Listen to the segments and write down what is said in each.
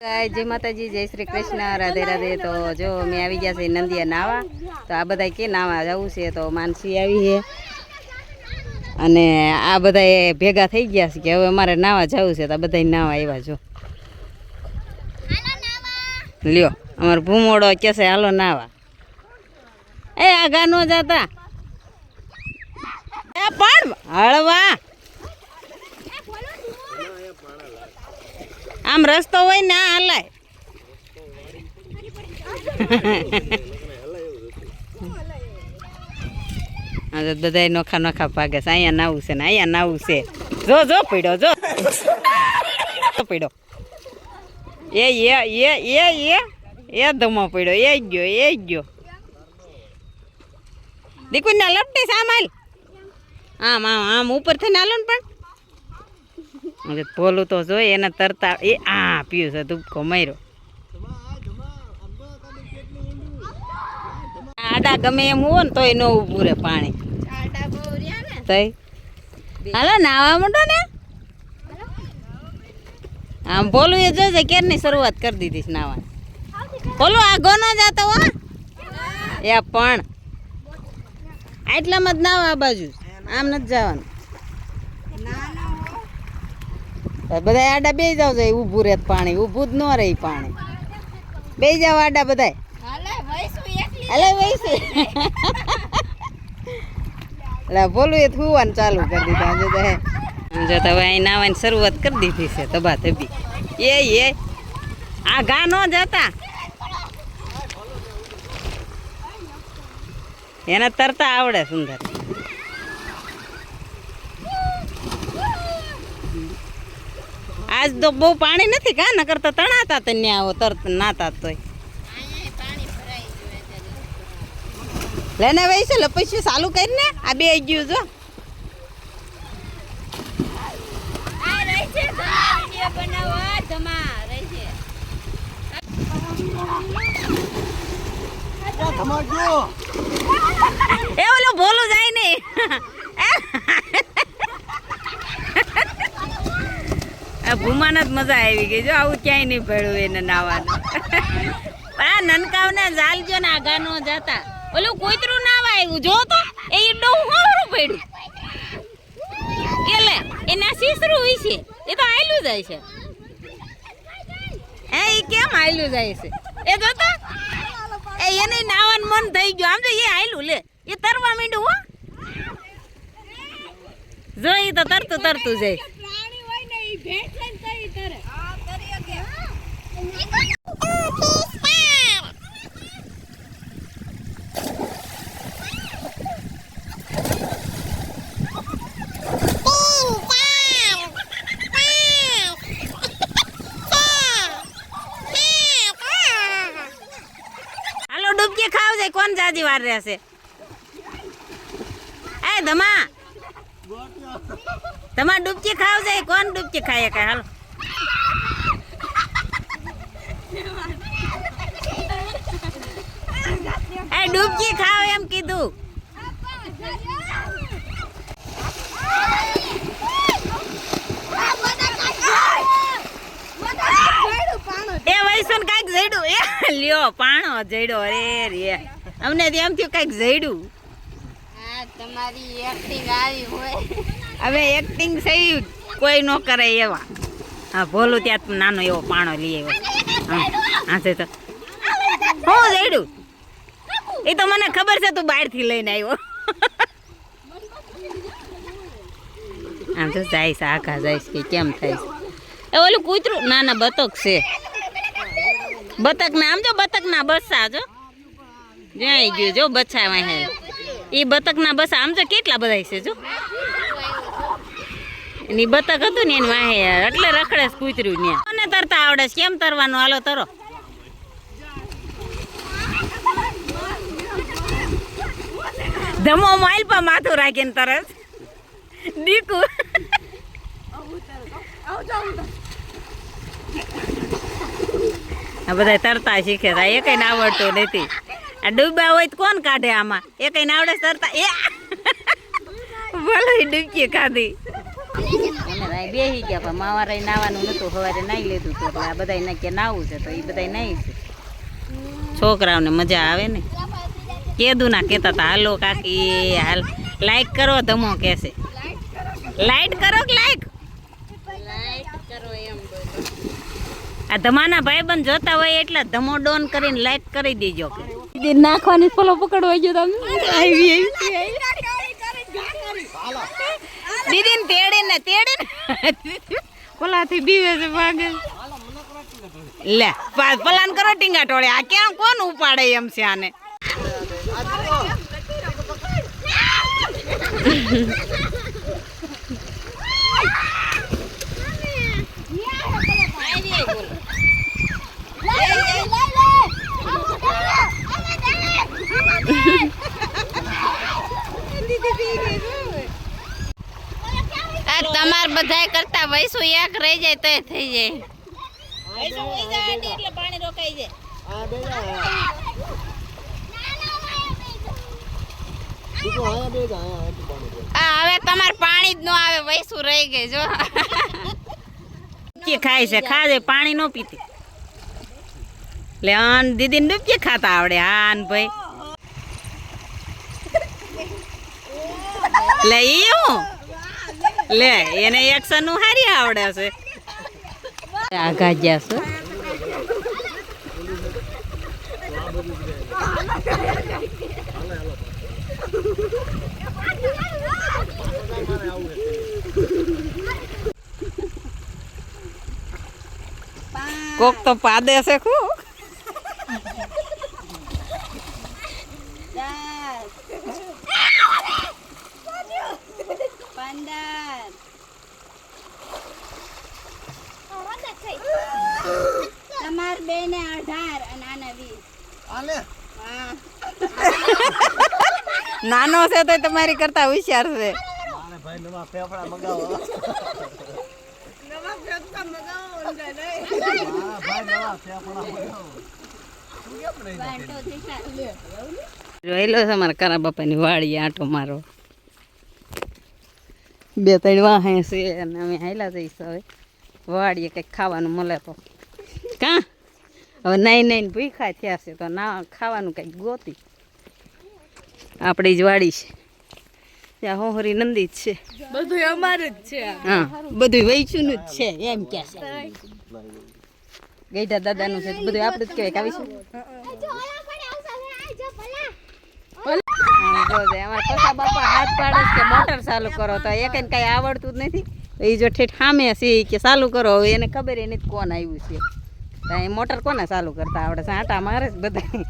જય માતાજી, જય શ્રી કૃષ્ણ, રાધે રાધે. તો જો અમે આવી ગયા છે નંદિયા નાવા, તો આ બધા કે નાવા જવું છે, તો માનસી આવી છે. અને આ બધા ભેગા થઈ ગયા છે કે હવે અમારે નાવા જવું છે, તો આ બધા નાવા આવ્યા જો. લ્યો, અમારો ભૂમોડો કે છે, હાલો નાવા. એ આગા ગાનો જતા. પણ હળવા. આમ રસ્તો હોય ને આ હલાય. હા બધા નોખા નોખા ભાગે છે. અહીંયા નાવું છે ને અહીંયા નાવું છે. જો જો પીડો જો. પીડો. એ એ એ એ એ એ ધમો પડ્યો એ ગયો એ ગયો. દીકુ ના લપટે સામાલ આમ આમ આમ ઉપર થઈને હાલો ને પણ. હવે ભોલું તો જોઈ એને તરતા એ આ પીયું છે, ધૂપકો માર્યો. આડા ગમે એમ હોય ને તોય ન ઊભું રે પાણી. તઈ હાલો, નાવા માંડો ને? આમ ભોલું એ જોજે ક્યારની શરૂઆત કરી દીધી છે નાવાની. ભોલું આ ગોનો જાતો હો. એ પણ. આટલામાં જ નાવા આ બાજુ. આમ નથી જવાનું. બધા આડા બે જાવ જાય ઊભું રહે પાણી ઊભું જ ન રહે પાણી. બે જાવ આડા બધા અલે વૈસુ એટલે બોલું એ થુવાનું ચાલુ કરી દીધા. જો તો જો તો હવે અહીં નાવાની શરૂઆત કરી દીધી છે તબા તબી એ એ. આ ઘા ન જતા. એને તરતા આવડે સુંદર. આજ તો બહુ પાણી નથી કા? ન કરતા તણાતા તને આવો, તરત નાતા તોય. લેને વહી છે લપસ્યું ચાલુ કરીને આ બે ગયું જો. એ ઓલું ભોલું જાય નહીં. ભૂમાને જ મજા આવી ગઈ. જો આવું ક્યાંય નહીં પડ્યું એને નાવાનું. આ નનકાવને જાલજો ને આગા નો જતા ઓલું કોઈતરું નાવા આવ્યું જો તો. એ ઈડો હોરું પડ્યું. એટલે એના સીસરું હોય છે. એ તો આયલું જાય છે. હે એ કેમ આયલું જાય છે? એ જોતો એ એને નાવાનું મન થઈ ગયું. આમ તો એ આયલું લે. એ તરવા માંડ્યું, હો. જો એ તો તરતું તરતું જાય. હાલો ડૂબકી ખાવ છે કોણ જાજી વાર રહેશે? એ ધમા. ધમા ડૂબકી ખાવ જાય કોણ ડૂબકી ખાય કે હાલો. એ ડૂબકી ખાવ એમ કીધું. એ વૈસન કાંઈક જડ્યું એ લ્યો, પાણો જડ્યો અરે અમને એમ થયું કાંઈક જઈડું તમારી હોય. હવે એક્ટિંગ થઈ કોઈ ન કરે એવા. હા, ભોલું ત્યાં નાનો એવો પાણો લઈ આવ્યો. હા હા, છે તો. હું રેડું? એ તો મને ખબર છે તું બહારથી લઈને આવ્યો. આમ તો જાય આખા જઈશ કે કેમ થાય એ ઓલું કૂતરું ના ના બતક છે. બતક ના આમ જો બતક ના બસા, જો. જ્યાં ગયું, જો બચ્છા વાહે. એ બતક ના બસા, આમ જો કેટલા બધા છે, જો. એની બતક હતું ને એની વાહે એટલે રખડે કૂતર્યું ને. મને તરતા આવડે છે? કેમ તરવાનું? હાલો તરો. ધમો માઇલ પર માથું રાખીને તરસ દીકુ. આ બધા તરતા શીખે છે. એ કઈ આવડતું નથી. આ ડૂબ્યા હોય તો કોણ કાઢે આમાં? એ કઈ આવડે તરતા. એ. ભલે ડૂબકી ખાધી. બેસી ગયા પણ માવારે નાવાનું નતું સવારે નાઈ લીધું હતું એટલે આ બધા કે નાવું છે તો એ બધા નહીં છે. છોકરાઓને મજા આવે ને? કેદું ના કહેતા હતા હાલો કાકી હાલ. લાઈક કરો ધમો કહેશે લાઈટ કરો કે લાઈક લાઈટ કરો એમ બોલો. આ ધમાના ભાઈબંધ જોતા હોય એટલે ધમો ડોન કરીને લાઈક કરી દેજો કે. નાખવાની ફોલો પકડવા ગયો તમે આવી. દીદી ને તેડે ને તેડે ને ઓલાથી બીવે છે ભાગે. લે પા- પલાન કરો ટીંગા ટોળે. આ ક્યાં કોણ ઉપાડે એમ છે આને? આ તમાર બધાય કરતા વૈસુ એક રહી જાય તો થઈ જાય. એટલે પાણી રોકાઈ જાય. આ હવે તમારે પાણી જ ન આવે વૈસુ રહી ગઈ જો. કે ખાય છે ખાજે પાણી ન પીતી. લે અન દીદી ડૂબકી ખાતા આવડે હાન ભાઈ. લે ઈ હું? લે, એને એક્શનનું હારી આવડે છે. આ ગાજ્યા છે. કોક તો પાદે છે ખું પંદર તમાર બે ને અઢાર અને આના વીસ. નાનો છે તો તમારી કરતા હોશિયાર છે. દેખાય. જોયેલો છે મારા કરા બાપાની વાળી આંટો મારો. બે ત્રણ વાહે છે અને અમે હાલ્યા જઈશું હવે. વાડીએ કંઈક ખાવાનું મળે તો. કાં? હવે નાઈ નાઈને ભૂખા થયા છે તો ના ખાવાનું કંઈક ગોતી. આપણી જ વાડી છે. ત્યાં હોહરી નંદી જ છે. બધું અમારું જ છે હા બધું વેચું જ છે એમ કે છે. ગઈઢા દાદાનું છે બધું આપણે જ કહેવાય કે આવીશું છે, અમારા પપ્પા બાપા હાથ પાડે કે મોટર ચાલુ કરો તો એક કઈ આવડતું જ નથી. એ જો ઠેઠ સામે છે કે ચાલુ કરો એને ખબર એ નથી કોણ આવ્યું છે. એ મોટર કોને ચાલુ કરતા આવડે? આટા મારે જ બધા.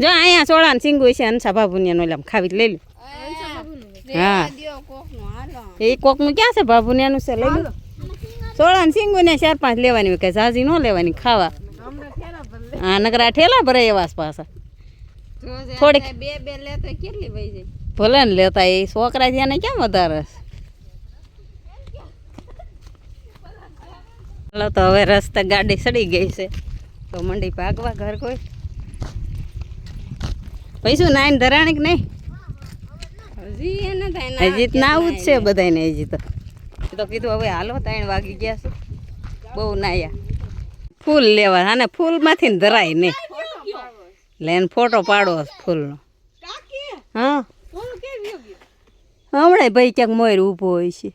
જો અહીંયા સોળા ને સિંગુ છે અનસા બાબુનિયાનો એટલે આમ ખાવી લઈ લ્યું. હા. એ કોકનું ક્યાં છે? બાબુનિયાનું છે લઈ લો સોળા ને સિંગુ ને ચાર પાંચ લેવાની કે ઝાઝી ન લેવાની ખાવા. હા નકરા ઠેલા ભરાય એવા પાછા. થોડીક બે બે લેતા કેટલી વહી જાય? ભલે ને લેતા એ છોકરા છે એને કેમ વધારે ચાલો તો હવે રસ્તા ગાડી સડી ગઈ છે. તો મંડી ભાગવા ઘર કોઈ. પૈસું નાઈન ધરાણી કે નહીં? હજી થાય આવું જ છે બધાને હજી તો. તો કીધું હવે હાલો ત્રણ વાગી ગયા છે. બહુ નાયા. ફૂલ લેવા અને ફૂલમાંથી ને ધરાય નહીં. લઈને ફોટો પાડો ફૂલનો. હા. હમણાં ભાઈ ક્યાંક મોર ઊભો હોય છે.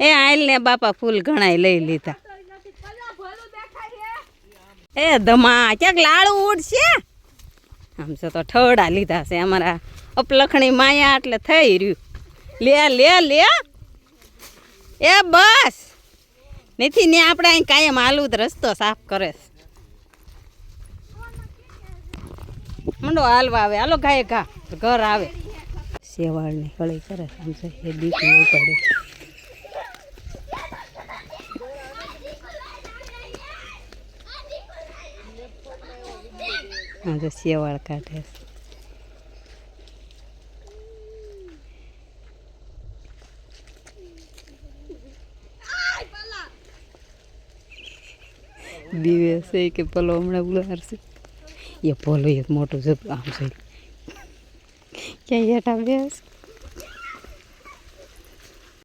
એ આયલ ને બાપા ફૂલ ઘણાય લઈ લીધા. એ ધમા ક્યાંક લાડુ ઉડશે? છો તો ઠવડા લીધા છે અમારા અપલખણી માયા એટલે થઈ રહ્યું. લે લે લે. એ બસ. નથી, ને આપણે અહીં કાયમ જ રસ્તો સાફ કરે મંડો હાલવા આવે. હાલો, ગાય ઘા. ઘર આવે. શેવાળની કળી કરે આમ એ દીકરી ઉપાડે હા તો શેવાળ કાઢે છે બીવે છે કે પલો હમણાં ઉલારશે એ પોલો એક મોટું છે આમ છે ક્યાંય હેઠા બેસ